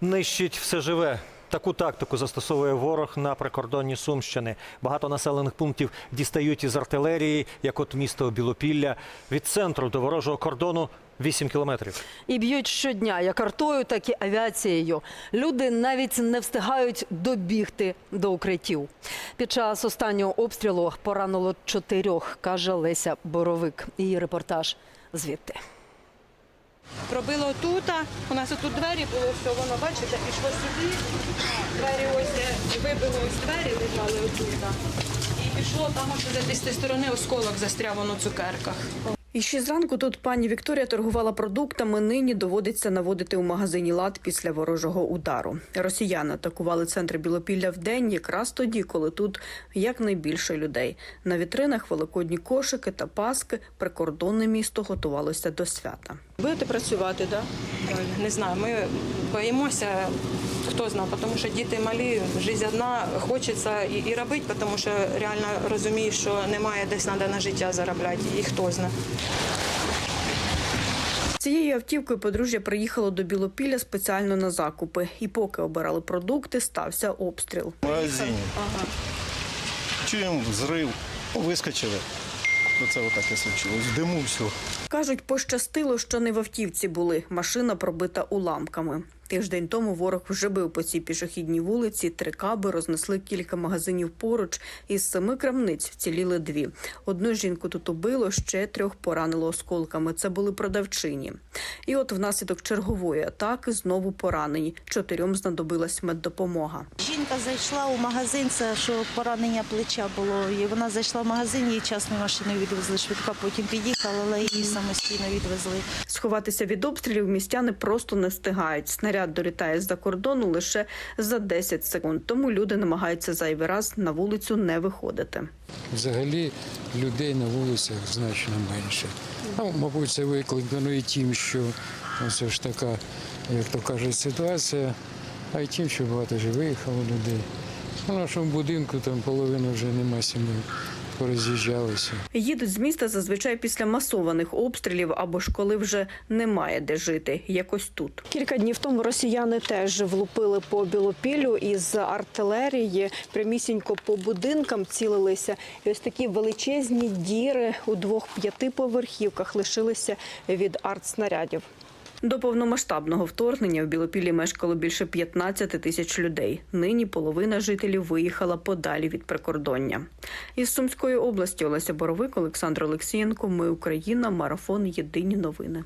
Нищить все живе. Таку тактику застосовує ворог на прикордонні Сумщини. Багато населених пунктів дістають із артилерії, як от місто Білопілля. Від центру до ворожого кордону 8 кілометрів. І б'ють щодня як артою, так і авіацією. Люди навіть не встигають добігти до укриттів. Під час останнього обстрілу поранило чотирьох, каже Леся Боровик. Її репортаж звідти. Пробило тут, у нас тут двері було, все воно, бачите, пішло сюди. Двері ось вибило ось двері, лежали отут. І пішло там ось десь з тієї сторони осколок застряв воно в цукерках. І ще зранку тут пані Вікторія торгувала продуктами. Нині доводиться наводити у магазині лад після ворожого удару. Росіяни атакували центр Білопілля вдень, якраз тоді, коли тут якнайбільше людей. На вітринах великодні кошики та паски. Прикордонне місто готувалося до свята. Будете працювати. Да? Не знаю, ми боїмося, хто знає, тому що діти малі, життя одна, хочеться і, і робити, тому що реально розумієш, що немає десь треба на життя заробляти, і хто знає. Цією автівкою подружжя приїхало до Білопілля спеціально на закупи. І поки обирали продукти, стався обстріл. В магазині. Чуємо взрив, вискочили. Оце отак і случилось. В диму все. Кажуть, пощастило, що не в автівці були. Машина пробита уламками. Тиждень тому ворог вже бив по цій пішохідній вулиці. Три каби рознесли кілька магазинів поруч. Із семи крамниць вціліли дві. Одну жінку тут убило, ще трьох поранило осколками. Це були продавчині. І от внаслідок чергової атаки знову поранені. Чотирьом знадобилась меддопомога. Жінка зайшла у магазин, це що поранення плеча було. І вона зайшла в магазин, її частною машиною відвезли. Швидка потім під'їхала, але її самостійно відвезли. Сховатися від обстрілів містяни просто не встигають. Снаряд долітає з-за кордону лише за 10 секунд. Тому люди намагаються зайвий раз на вулицю не виходити. Взагалі людей на вулицях значно менше. Ну, мабуть, це викликано і тим, що це ж така, як то кажуть, ситуація, а й тим, що багато вже виїхало людей. У нашому будинку там половина вже нема сімей, пороз'їжджалися. Їдуть з міста зазвичай після масованих обстрілів або ж коли вже немає де жити, якось тут. Кілька днів тому росіяни теж влупили по білопіллю із артилерії, прямісінько по будинкам цілилися. І ось такі величезні діри у двох п'ятиповерхівках лишилися від артснарядів. До повномасштабного вторгнення в Білопіллі мешкало більше 15 тисяч людей. Нині половина жителів виїхала подалі від прикордоння. Із Сумської області Олеся Боровик, Олександр Олексієнко. Ми Україна. Марафон. Єдині новини.